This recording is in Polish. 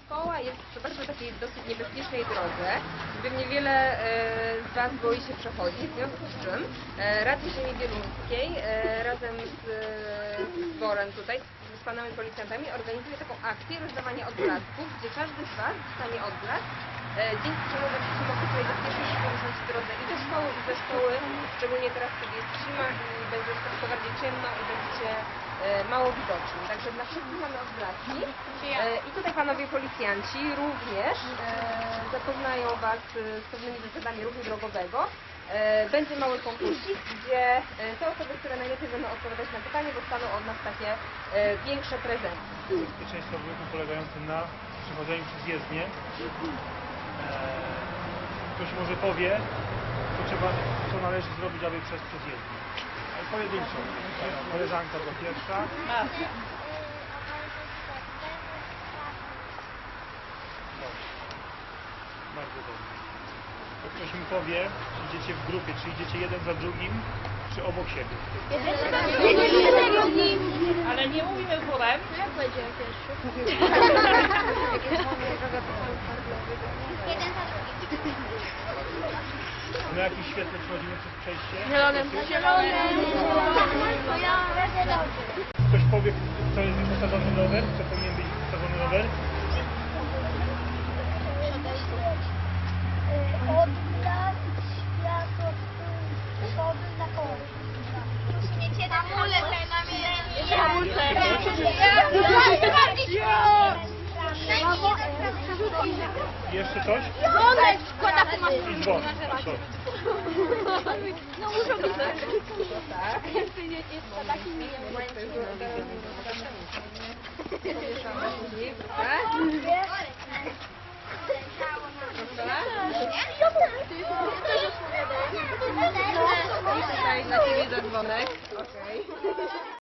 szkoła jest przy bardzo takiej dosyć niebezpiecznej drodze, gdzie niewiele e, z Was boi się przechodzić, w związku z czym e, Rady Ziemi Wieluńskiej e, razem z e, zborem tutaj, z panami policjantami organizuje taką akcję rozdawania odblasków, gdzie każdy z Was dostanie odblask, e, dzięki czemu będziecie mogli sobie bezpiecznie się poruszać w drodze i do szkoły, i ze szkoły, szczególnie teraz, kiedy jest zima i będzie troszkę bardziej ciemno i będziecie e, mało widoczni. Także dla wszystkich mamy odblaski. E, I tutaj panowie policjanci również e, zapoznają Was e, z pewnymi zasadami ruchu drogowego. E, Będzie mały konkursik, gdzie e, te osoby, które najlepiej będą odpowiadać na pytanie, dostaną od nas takie e, większe prezenty. bezpieczeństwa w ruchu polegający na przechodzeniu przez jezdnię. Eee, Ktoś może powie, co trzeba, co należy zrobić, aby przejść przez jezdnię. Ale pojedynczo. Koleżanka była pierwsza. Bardzo dobrze. To ktoś mi powie, czy idziecie w grupie, czy idziecie jeden za drugim, czy obok siebie. Ale nie mówimy chórem. Jeden za drugim. Na jakim świetle przechodzimy przez przejście? Zielonym. Ja. Ktoś powie, co jest wysadzony rower, co powinien być wysadzony rower? Jeszcze coś? Dzwonek składa po I dzwon. No muszą być Tak. tutaj na ciebie zadzwonek.